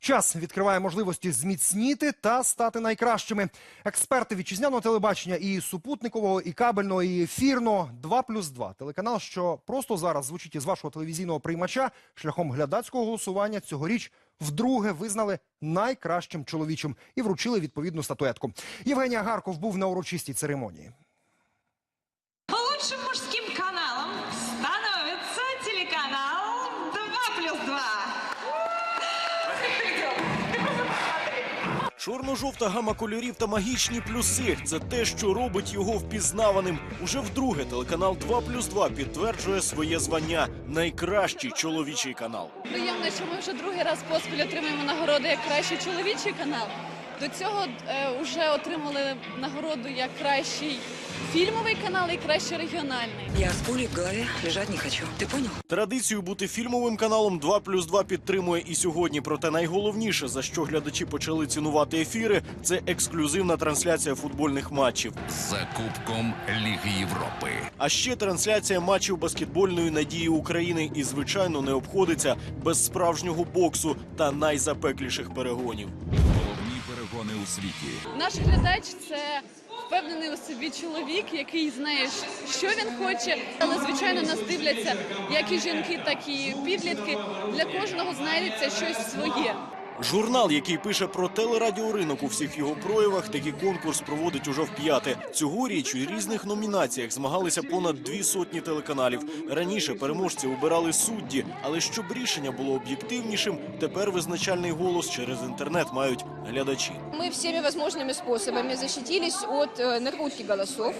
Час відкриває можливості зміцніти та стати найкращими. Експерти вітчизняного телебачення і супутникового, і кабельного, і ефірного 2 плюс 2. Телеканал, що просто зараз звучить із вашого телевізійного приймача шляхом глядацького голосування цьогоріч вдруге визнали найкращим чоловічим і вручили відповідну статуетку. Євгенія Гарков був на урочистій церемонії. Чорно-жовта гама кольорів та магічні плюси це те, що робить його впізнаваним. Уже вдруге телеканал 2 плюс 2 підтверджує своє звання найкращий чоловічий канал. Приємно, що ми вже другий раз поспіль отримуємо нагороди як кращий чоловічий канал. До цього е, вже отримали нагороду як кращий фільмовий канал і кращий регіональний. Я с пулей в голове лежать не хочу. Ты понял? Традицію бути фільмовим каналом 2 плюс 2 підтримує і сьогодні. Проте найголовніше, за що глядачі почали цінувати ефіри, це ексклюзивна трансляція футбольних матчів. за Кубком Ліги Європи. А ще трансляція матчів баскетбольної надії України і, звичайно, не обходиться без справжнього боксу та найзапекліших перегонів. Головні у світі. Наш глядач це впевнений у собі чоловік, який знає, що він хоче. Але звичайно нас дивляться як і жінки, так і підлітки. Для кожного знайдеться щось своє. Журнал, який пише про телерадіоринок у всіх його проявах, такий конкурс проводить уже вп'яте. Цьогоріч у різних номінаціях змагалися понад дві сотні телеканалів. Раніше переможці обирали судді, але щоб рішення було об'єктивнішим, тепер визначальний голос через інтернет мають глядачі. Мы всеми возможными способами защитились от э, накрутки голосов.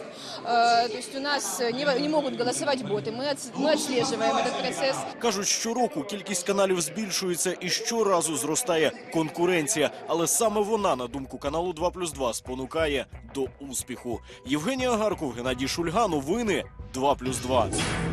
Э, то есть у нас э, не, не могут голосовать боты. Мы, отс- мы отслеживаем этот процесс. Кажуть, щороку кількість каналів збільшується і щоразу зростає конкуренція. Але саме вона, на думку каналу 2+,2, спонукає до успіху. Євгенія Гарков, Геннадій Шульга, новини 2+,2.